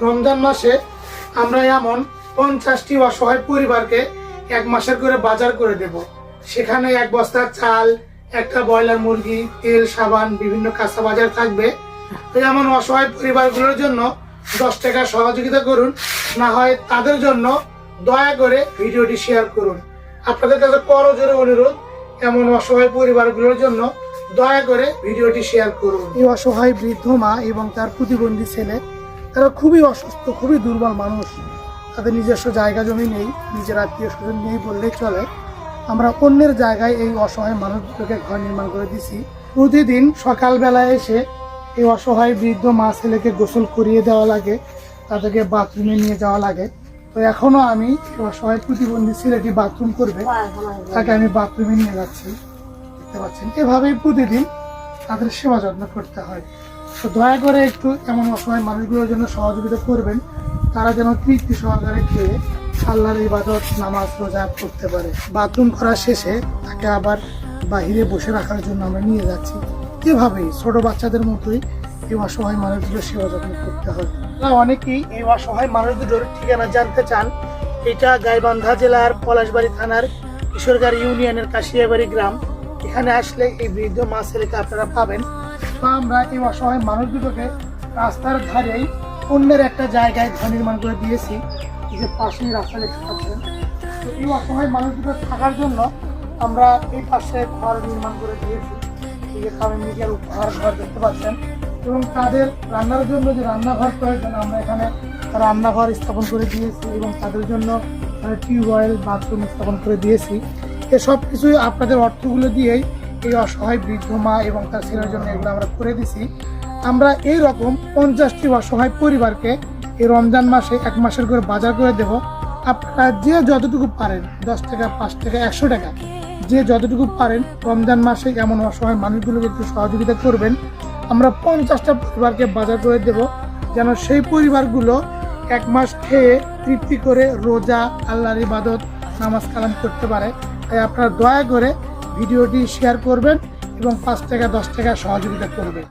রমজান মাসে আমরা এমন পঞ্চাশটি অসহায় পরিবারকে এক মাসের করে বাজার করে দেব। সেখানে এক বস্তা চাল, একটা ব্রয়লার মুরগি, তেল, সাবান, বিভিন্ন কাঁচা বাজার থাকবে। তো এমন অসহায় পরিবারগুলোর জন্য দশ টাকা সহযোগিতা করুন। না হয় তাদের জন্য দয়া করে ভিডিওটি শেয়ার করুন। আপনাদের কাছে করজোরে অনুরোধ, এমন অসহায় পরিবারগুলোর জন্য দয়া করে ভিডিওটি শেয়ার করুন। এই অসহায় বৃদ্ধ মা এবং তার প্রতিবন্ধী ছেলে, তারা খুবই অসুস্থ, খুবই দুর্বল মানুষ। তাদের নিজস্ব জায়গা জমি নেই, নিজের আত্মীয় স্বজন নেই বললেই চলে। আমরা অন্যের জায়গায় এই অসহায় মানুষগুলোকে ঘর নির্মাণ করে দিছি। প্রতিদিন সকালবেলা এসে এই অসহায় বৃদ্ধ মা ছেলেকে গোসল করিয়ে দেওয়া লাগে, তাদেরকে বাথরুমে নিয়ে যাওয়া লাগে। তো এখনও আমি এই অসহায় প্রতিবন্ধী ছেলেটি বাথরুম করবে। তাকে আমি বাথরুমে নিয়ে যাচ্ছি। দেখতে পাচ্ছেন এভাবেই প্রতিদিন তাদের সেবা যত্ন করতে হয়। তো দয়া করে একটু এমন অসহায় মানুষগুলোর জন্য সহযোগিতা করবেন। তারা যেন তৃপ্তি সহকারে খেয়ে আল্লাহর ইবাদত নামাজ রোজা করতে পারে। বাথরুম করা শেষে তাকে আবার বাহিরে বসে রাখার জন্য আমরা নিয়ে যাচ্ছি। এভাবেই ছোট বাচ্চাদের মতোই এই অসহায় মানুষগুলোর সেবা যত্ন করতে হয়। অনেকেই এই অসহায় মানুষগুলোর ঠিকানা জানতে চান। এটা গাইবান্ধা জেলার পলাশবাড়ি থানার কিশোরগাড়ি ইউনিয়নের কাশিয়াবাড়ি গ্রাম। এখানে আসলে এই বৃদ্ধ মা আপনারা পাবেন। তো আমরা এই অসহায় মানুষগুলোকে রাস্তার ধারেই অন্যের একটা জায়গায় ঘর নির্মাণ করে দিয়েছি। যে পাশেই রাস্তা দেখতে পাচ্ছেন। তো এই অসহায় মানুষ দুটো থাকার জন্য আমরা এই পাশে ঘর নির্মাণ করে দিয়েছি। এই যে কামে মিডিয়ার উপহার ঘর দেখতে পাচ্ছেন। এবং তাদের রান্নার জন্য যে রান্নাঘর প্রয়োজন আমরা এখানে রান্নাঘর স্থাপন করে দিয়েছি এবং তাদের জন্য টিউবওয়েল বাথরুম স্থাপন করে দিয়েছি। এসব কিছুই আপনাদের অর্থগুলো দিয়েই এই অসহায় বৃদ্ধ মা এবং তার ছেলের জন্য এগুলো আমরা করে দিছি। আমরা এই রকম পঞ্চাশটি অসহায় পরিবারকে এই রমজান মাসে এক মাসের করে বাজার করে দেব। আপনারা যে যতটুকু পারেন, দশ টাকা, পাঁচ টাকা, একশো টাকা, যে যতটুকু পারেন, রমজান মাসে এমন অসহায় মানুষগুলোকে একটু সহযোগিতা করবেন। আমরা পঞ্চাশটা পরিবারকে বাজার করে দেব, যেন সেই পরিবারগুলো এক মাস খেয়ে তৃপ্তি করে রোজা, আল্লাহর ইবাদত, নামাজ কালাম করতে পারে। তাই আপনারা দয়া করে ভিডিওটি শেয়ার করবেন এবং পাঁচ টাকা, দশ টাকা সহযোগিতা করবেন।